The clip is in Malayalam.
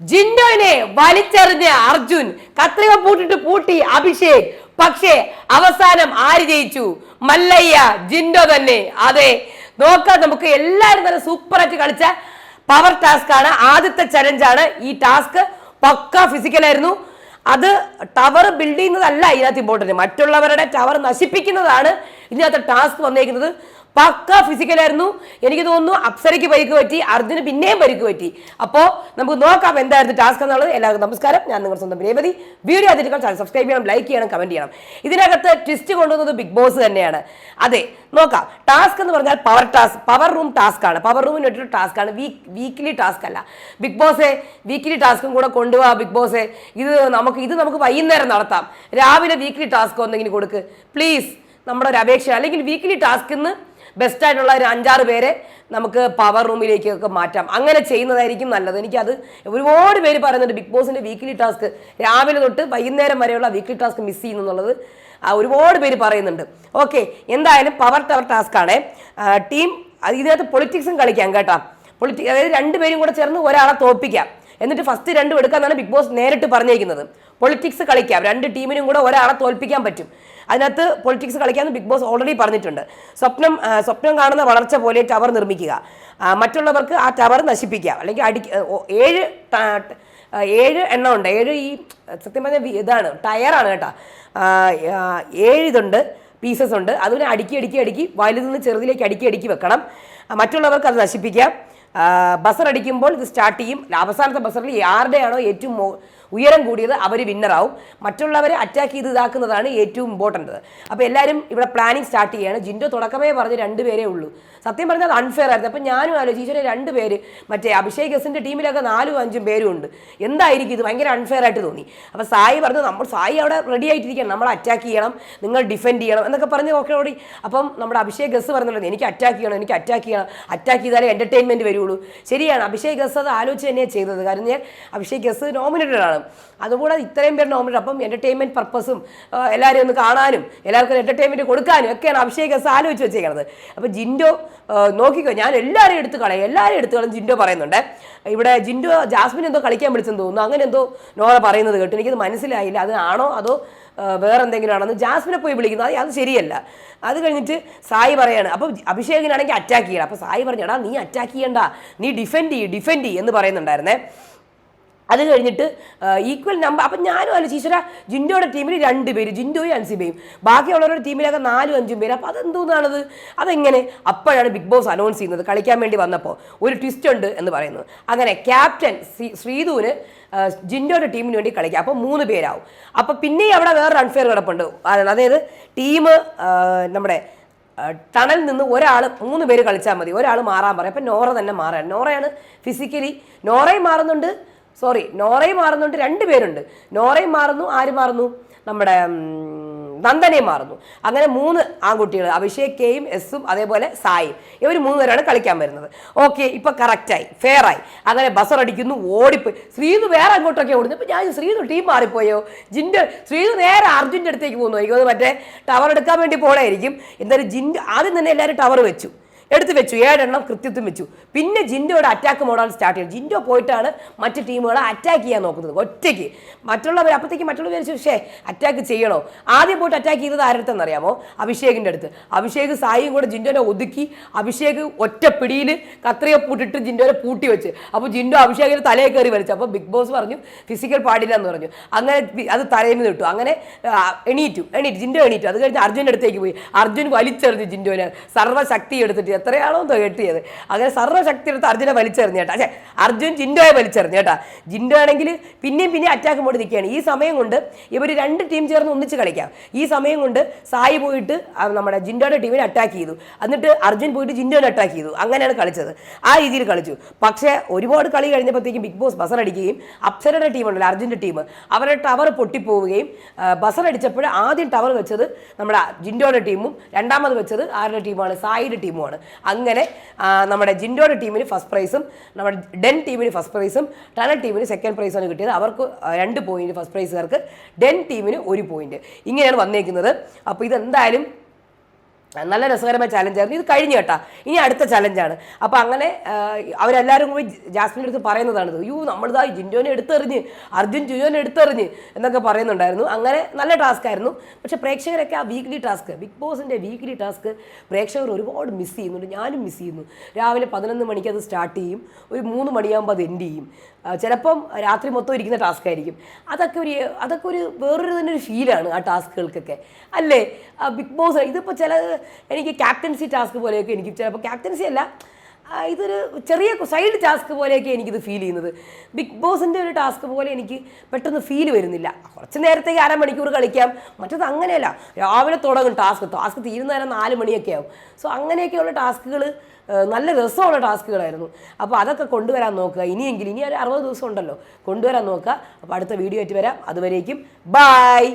ജിൻഡോനെ വലിച്ചെറിഞ്ഞ് അർജുൻ കത്രിക പൂട്ടിട്ട് പൂട്ടി അഭിഷേക്. പക്ഷേ അവസാനം ആര് ജയിച്ചു? മല്ലയ്യ ജിൻഡോ തന്നെ. അതെ നോക്കാം നമുക്ക് എല്ലാവരും തന്നെ സൂപ്പർ ആയിട്ട് കളിച്ച പവർ ടാസ്ക് ആണ്. ആദ്യത്തെ ചലഞ്ചാണ് ഈ ടാസ്ക് പക്ക ഫിസിക്കലായിരുന്നു അത് ടവർ ബിൽഡ് ചെയ്യുന്നതല്ല ഇതിനകത്ത് ഇമ്പോർട്ടന്റ് മറ്റുള്ളവരുടെ ടവർ നശിപ്പിക്കുന്നതാണ് ഇതിനകത്ത് ടാസ്ക് വന്നേക്കുന്നത്. പക്ക ഫിസിക്കലായിരുന്നു എനിക്ക് തോന്നുന്നു അപ്സരയ്ക്ക് പരിക്ക് പറ്റി അർജുന് പിന്നെയും പരിക്ക് പറ്റി. അപ്പോൾ നമുക്ക് നോക്കാം എന്തായിരുന്നു ടാസ്ക് എന്നുള്ളത്. എല്ലാവർക്കും നമസ്കാരം. ഞാൻ നിങ്ങളുടെ സ്വന്തം രേവതി. വീഡിയോ അതിരിക്കാൻ ചാനൽ സബ്സ്ക്രൈബ് ചെയ്യണം ലൈക്ക് ചെയ്യണം കമന്റ് ചെയ്യണം. ഇതിനകത്ത് ട്വിസ്റ്റ് കൊണ്ടുവന്നത് ബിഗ് ബോസ് തന്നെയാണ്. അതെ നോക്കാം. ടാസ്ക് എന്ന് പറഞ്ഞാൽ power task power room task ആണ്. പവർ റൂമിന് വേണ്ടിയിട്ട് ടാസ്ക് ആണ്. വീക്ക് വീക്ക്ലി ടാസ്ക് അല്ല. ബിഗ് ബോസെ വീക്ക്ലി ടാസ്കും കൂടെ കൊണ്ടുപോവാ ബിഗ് ബോസെ ഇത് നമുക്ക് ഇത് നമുക്ക് വൈകുന്നേരം നടത്താം. രാവിലെ വീക്ക്ലി ടാസ്ക് ഒന്നെങ്കിലും കൊടുക്ക്. പ്ലീസ് നമ്മുടെ ഒരു അപേക്ഷ അല്ലെങ്കിൽ ടാസ്ക് ടാസ്കിന്ന് ബെസ്റ്റ് ആയിട്ടുള്ള ഒരു അഞ്ചാറ് പേരെ നമുക്ക് പവർ റൂമിലേക്കൊക്കെ മാറ്റാം. അങ്ങനെ ചെയ്യുന്നതായിരിക്കും നല്ലത്. എനിക്കത് ഒരുപാട് പേര് പറയുന്നുണ്ട് ബിഗ് ബോസിന്റെ വീക്ക്ലി ടാസ്ക് രാവിലെ തൊട്ട് വൈകുന്നേരം വരെയുള്ള വീക്ക്ലി ടാസ്ക് മിസ് ചെയ്യുന്നു എന്നുള്ളത് ഒരുപാട് പേര് പറയുന്നുണ്ട്. ഓക്കെ എന്തായാലും പവർ ടവർ ടാസ്ക് ആണ്. ടീം ഇതിനകത്ത് പൊളിറ്റിക്സും കളിക്കാം കേട്ടോ. പൊളിറ്റിക്സ് അതായത് രണ്ടുപേരും കൂടെ ചേർന്ന് ഒരാളെ തോൽപ്പിക്കാം. എന്നിട്ട് ഫസ്റ്റ് രണ്ടും എടുക്കാന്നാണ് ബിഗ് ബോസ് നേരിട്ട് പറഞ്ഞേക്കുന്നത്. പൊളിറ്റിക്സ് കളിക്കാം. രണ്ട് ടീമിനും കൂടെ ഒരാളെ തോൽപ്പിക്കാൻ പറ്റും. അതിനകത്ത് പൊളിറ്റിക്സ് കളിക്കാമെന്ന് ബിഗ് ബോസ് ഓൾറെഡി പറഞ്ഞിട്ടുണ്ട്. സ്വപ്നം സ്വപ്നം കാണുന്ന വളർച്ച പോലെ ടവർ നിർമ്മിക്കുക. മറ്റുള്ളവർക്ക് ആ ടവർ നശിപ്പിക്കുക. അല്ലെങ്കിൽ അടി ഏഴ് ഏഴ് എണ്ണം ഉണ്ട്. ഏഴ് ഈ സത്യം പറഞ്ഞ ഇതാണ് ടയറാണ് കേട്ടോ. ഏഴ് ഇതുണ്ട് പീസസ് ഉണ്ട്. അതിനെ അടുക്കി അടുക്കി അടുക്കി വലുതിൽ നിന്ന് ചെറുതിലേക്ക് അടുക്കി അടുക്കി വെക്കണം. മറ്റുള്ളവർക്ക് അത് നശിപ്പിക്കാം. ബസർ അടിക്കുമ്പോൾ ഇത് സ്റ്റാർട്ട് ചെയ്യും. അവസാനത്തെ ബസറിൽ ആരുടെയാണോ ഏറ്റവും ഉയരം കൂടിയത് അവർ വിന്നറാവും മറ്റുള്ളവരെ അറ്റാക്ക് ചെയ്ത് ഇതാക്കുന്നതാണ് ഏറ്റവും ഇമ്പോർട്ടന്റ് അപ്പോൾ എല്ലാവരും ഇവിടെ പ്ലാനിങ് സ്റ്റാർട്ട് ചെയ്യാണ്. ജിൻഡോ തുടക്കമേ പറഞ്ഞ് രണ്ട് പേരേ ഉള്ളൂ. സത്യം പറഞ്ഞാൽ അത് അൺഫെയർ ആയിരുന്നു. അപ്പോൾ ഞാനും ആലോചിച്ചു രണ്ട് പേര്. മറ്റേ അഭിഷേക് എസിന്റെ ടീമിലൊക്കെ നാലും അഞ്ചും പേരും ഉണ്ട്. എന്തായിരിക്കും ഇത്? ഭയങ്കര അൺഫെയർ ആയിട്ട് തോന്നി. അപ്പോൾ സായി പറഞ്ഞു നമ്മൾ സായി അവിടെ റെഡി ആയിട്ടിരിക്കണം. നമ്മൾ അറ്റാക്ക് ചെയ്യണം. നിങ്ങൾ ഡിഫെൻഡ് ചെയ്യണം. എന്നൊക്കെ പറഞ്ഞ് ഓക്കെ ഓടി അപ്പം നമ്മുടെ അഭിഷേക് ഗസ് പറഞ്ഞിട്ടുണ്ട് എനിക്ക് അറ്റാക്ക് ചെയ്യണം എനിക്ക് അറ്റാക്ക് ചെയ്യണം. അറ്റാക്ക് ചെയ്താലേ എന്റർടൈൻമെന്റ് വരുള്ളൂ. ശരിയാണ് അഭിഷേക് ഗസ് അത് ആലോചിച്ച് തന്നെയാണ് ചെയ്തത്. കാരണം ഞാൻ അഭിഷേക് ഗസ് നോമിനേറ്റഡ് ആണ്. അതുകൂടെ ഇത്രയും പേർ നോമിനേറ്റ് അപ്പം എന്റർടൈൻമെന്റ് പർപ്പസും എല്ലാവരെയും ഒന്ന് കാണാനും എല്ലാവർക്കും എന്റർടൈൻമെന്റ് കൊടുക്കാനും ഒക്കെയാണ് അഭിഷേക് എസ് ആലോചിച്ച് വെച്ചേക്കുന്നത് അപ്പോൾ ജിൻഡോ നോക്കിക്കോ ഞാൻ എല്ലാവരെയും എടുത്ത് കളയും. എല്ലാവരെയും എടുത്ത് കളയും ജിൻഡോ പറയുന്നുണ്ട്. ഇവിടെ ജിൻഡോ ജാസ്മിൻ എന്തോ കളിക്കാൻ വിളിച്ചെന്ന് തോന്നുന്നു. അങ്ങനെ എന്തോ നോറ പറയുന്നത് കേട്ടു. എനിക്കത് മനസ്സിലായില്ല. അതാണോ ആണോ അതോ വേറെ എന്തെങ്കിലും ആണെന്ന് ജാസ്മിനെ പോയി വിളിക്കുന്നു. അത് അത് ശരിയല്ല. അത് കഴിഞ്ഞിട്ട് സായി പറയാണ്. അപ്പോൾ അഭിഷേകിനാണെങ്കിൽ അറ്റാക്ക് ചെയ്യണം. അപ്പോൾ സായി പറഞ്ഞു എടാ നീ അറ്റാക്ക് ചെയ്യണ്ട. നീ ഡിഫെൻഡ് ചെയ്യ് ഡിഫെൻഡ് ചെയ്യ് എന്ന് പറയുന്നുണ്ടായിരുന്നേ. അത് കഴിഞ്ഞിട്ട് ഈക്വൽ നമ്പർ അപ്പം ഞാനും അല്ല ഈശ്വര ജിൻഡോയുടെ ടീമിൽ രണ്ട് പേര് ജിൻഡോയും അൻസിബയും. ബാക്കിയുള്ളവരുടെ ടീമിലൊക്കെ നാലും അഞ്ചും പേര്. അപ്പോൾ അതെന്തോന്നാണത്? അതെങ്ങനെ? അപ്പോഴാണ് ബിഗ് ബോസ് അനൗൺസ് ചെയ്യുന്നത്. കളിക്കാൻ വേണ്ടി വന്നപ്പോൾ ഒരു ട്വിസ്റ്റ് ഉണ്ട് എന്ന് പറയുന്നത് അങ്ങനെ ക്യാപ്റ്റൻ ശ്രീധുവിന് ജിൻഡോയുടെ ടീമിന് വേണ്ടി കളിക്കാം. അപ്പോൾ മൂന്ന് പേരാവും. അപ്പോൾ പിന്നെയും അവിടെ വേറൊരു അൺഫെയർ കിടപ്പുണ്ട് അതായത് ടീം നമ്മുടെ ടണലിൽ നിന്ന് ഒരാൾ മൂന്ന് പേര് കളിച്ചാൽ മതി. ഒരാൾ മാറാൻ പറയും. അപ്പം നോറ തന്നെ മാറാൻ. നോറയാണ് ഫിസിക്കലി നോറയും മാറുന്നുണ്ട്. സോറി നോറയും മാറുന്നുണ്ട് രണ്ട് പേരുണ്ട്. നോറയും മാറുന്നു ആര് മാറുന്നു? നമ്മുടെ നന്ദനയും മാറുന്നു. അങ്ങനെ മൂന്ന് ആൺകുട്ടികൾ അഭിഷേക് കെയും എസും അതേപോലെ സായും ഇവർ മൂന്ന് പേരാണ് കളിക്കാൻ വരുന്നത്. ഓക്കെ ഇപ്പൊ കറക്റ്റായി ഫെയറായി അങ്ങനെ ബസർ അടിക്കുന്നു ഓടിപ്പോയി. വേറെ അങ്ങോട്ടൊക്കെ ഓടുന്നു. ഇപ്പൊ ഞാൻ ശ്രീതു ടീം മാറിപ്പോയോ? ജിൻഡ് ശ്രീതു നേരെ അർജുന്റെ അടുത്തേക്ക് പോകുന്നു. എനിക്ക് മറ്റേ ടവർ എടുക്കാൻ വേണ്ടി പോണായിരിക്കും. എന്തായാലും ജിന്റെ ആദ്യം തന്നെ എല്ലാവരും ടവർ വെച്ചു. എടുത്ത് വെച്ചു. ഏഴെണ്ണം കൃത്യത്വം വെച്ചു. പിന്നെ ജിൻഡോയുടെ അറ്റാക്ക് മോഡൽ സ്റ്റാർട്ട് ചെയ്തു. ജിൻഡോ പോയിട്ടാണ് മറ്റ് ടീമുകളെ അറ്റാക്ക് ചെയ്യാൻ നോക്കുന്നത്. ഒറ്റയ്ക്ക്. മറ്റുള്ളവർ അപ്പോഴത്തേക്ക് മറ്റുള്ളവർ വിചാരിച്ചു പക്ഷേ അറ്റാക്ക് ചെയ്യണോ? ആദ്യം പോയിട്ട് അറ്റാക്ക് ചെയ്തത് ആരുടെ അറിയാമോ അഭിഷേകിന്റെ അടുത്ത് അഭിഷേക് സായിയും കൂടെ ജിൻഡോനെ ഒതുക്കി അഭിഷേക് ഒറ്റ പിടിയിൽ കത്രിക പൂട്ടിട്ട് ജിൻഡോനെ പൂട്ടി വെച്ച്. അപ്പോൾ ജിൻഡോ അഭിഷേകിന്റെ തലയെ കയറി വലിച്ചു. അപ്പോൾ ബിഗ് ബോസ് പറഞ്ഞു ഫിസിക്കൽ പാടില്ല എന്ന് പറഞ്ഞു. അങ്ങനെ അത് തലയിൽ നിന്ന് കിട്ടും അങ്ങനെ എണീറ്റു. എണീറ്റു. ജിൻഡോ എണീറ്റു. അത് കഴിഞ്ഞ് അർജുന്റെ അടുത്തേക്ക് പോയി. അർജുൻ വലിച്ചെറിഞ്ഞു ജിൻഡോനെ. സർവശക്തി എടുത്തിട്ട് എത്രയാണോ കെട്ടിയത്. അങ്ങനെ സർവശക്തി എടുത്ത് അർജുനെ വലിച്ചെറിഞ്ഞു കേട്ടോ. അച്ഛേ അർജുൻ ജിൻഡോയെ വലിച്ചെറിഞ്ഞു കേട്ടോ. ജിൻഡോ ആണെങ്കിൽ പിന്നെയും പിന്നെയും അറ്റാക്ക് മോഡ് നിൽക്കുകയാണ് ഈ സമയം കൊണ്ട് ഇവർ രണ്ട് ടീം ചേർന്ന് ഒന്നിച്ച് കളിക്കാം. ഈ സമയം കൊണ്ട് സായി പോയിട്ട് നമ്മുടെ ജിൻഡോയുടെ ടീമിനെ അറ്റാക്ക് ചെയ്തു. എന്നിട്ട് അർജുൻ പോയിട്ട് ജിൻഡോനെ അറ്റാക്ക് ചെയ്തു. അങ്ങനെയാണ് കളിച്ചത്. ആ രീതിയിൽ കളിച്ചു. പക്ഷേ ഒരുപാട് കളി കഴിഞ്ഞപ്പോഴത്തേക്കും ബിഗ് ബോസ് ബസറടിക്കുകയും അപ്സരയുടെ ടീമുണ്ടല്ലോ അർജുന്റെ ടീം അവരുടെ ടവർ പൊട്ടിപ്പോവുകയും ബസറടിച്ചപ്പോൾ ആദ്യം ടവർ വെച്ചത് നമ്മുടെ ജിൻഡോയുടെ ടീമും രണ്ടാമത് വെച്ചത് ആരുടെ ടീമാണ് സായിയുടെ ടീമുമാണ് അങ്ങനെ നമ്മുടെ ജിൻഡോയുടെ ടീമിന് ഫസ്റ്റ് പ്രൈസും നമ്മുടെ ഡെൻ ടീമിന് ഫസ്റ്റ് പ്രൈസും ടണൽ ടീമിന് സെക്കൻഡ് പ്രൈസാണ് കിട്ടിയത്. അവർക്ക് രണ്ട് പോയിന്റ് ഫസ്റ്റ് പ്രൈസുകാർക്ക് ഡെൻ ടീമിന് ഒരു പോയിന്റ് ഇങ്ങനെയാണ് വന്നേക്കുന്നത്. അപ്പോൾ ഇതെന്തായാലും നല്ല രസകരമായ ചലഞ്ചായിരുന്നു ഇത് കഴിഞ്ഞു കേട്ടാ. ഇനി അടുത്ത ചലഞ്ചാണ് അപ്പോൾ അങ്ങനെ അവരെല്ലാവരും കൂടി ജാസ്മിന്റെ അടുത്ത് പറയുന്നതാണ് യൂ നമ്മളിതാ ജിൻഡോനെ എടുത്തെറിഞ്ഞ് അർജുൻ ജുയോനെ എടുത്തെറിഞ്ഞ് എന്നൊക്കെ പറയുന്നുണ്ടായിരുന്നു. അങ്ങനെ നല്ല ടാസ്ക് ആയിരുന്നു. പക്ഷേ പ്രേക്ഷകരൊക്കെ ആ വീക്ക്ലി ടാസ്ക് ബിഗ് ബോസിന്റെ വീക്ക്ലി ടാസ്ക് പ്രേക്ഷകർ ഒരുപാട് മിസ് ചെയ്യുന്നുണ്ട്. ഞാനും മിസ് ചെയ്യുന്നു. രാവിലെ പതിനൊന്ന് മണിക്ക് അത് സ്റ്റാർട്ട് ചെയ്യും. ഒരു മൂന്ന് മണിയാകുമ്പോൾ അത് എൻഡ് ചെയ്യും. ചിലപ്പം രാത്രി മൊത്തം ഇരിക്കുന്ന ടാസ്ക് ആയിരിക്കും. അതൊക്കെ ഒരു അതൊക്കെ ഒരു വേറൊരു തന്നെ ഒരു ഫീലാണ് ആ ടാസ്കുകൾക്കൊക്കെ അല്ലേ? ബിഗ് ബോസ് ഇതിപ്പോൾ ചില എനിക്ക് ക്യാപ്റ്റൻസി ടാസ്ക് പോലെയൊക്കെ എനിക്ക് ചിലപ്പോൾ ക്യാപ്റ്റൻസി അല്ല ഇതൊരു ചെറിയ സൈഡ് ടാസ്ക് പോലെയൊക്കെ എനിക്കിത് ഫീൽ ചെയ്യുന്നത്. ബിഗ് ബോസിന്റെ ഒരു ടാസ്ക് പോലെ എനിക്ക് പെട്ടെന്ന് ഫീൽ വരുന്നില്ല. കുറച്ച് നേരത്തേക്ക് അരമണിക്കൂർ കളിക്കാം. മറ്റത് അങ്ങനെയല്ല. രാവിലെ തുടങ്ങും ടാസ്ക് ടാസ്ക് തീരുന്ന നേരം നാല് മണിയൊക്കെ ആവും. സോ അങ്ങനെയൊക്കെയുള്ള ടാസ്കുകൾ നല്ല രസമുള്ള ടാസ്കുകളായിരുന്നു അപ്പോൾ അതൊക്കെ കൊണ്ടുവരാൻ നോക്കുക. ഇനിയെങ്കിലും ഇനി ഒരു അറുപത് ദിവസം ഉണ്ടല്ലോ. കൊണ്ടുവരാൻ നോക്കുക. അപ്പോൾ അടുത്ത വീഡിയോ ആയിട്ട് വരാം. അതുവരേക്കും ബായ്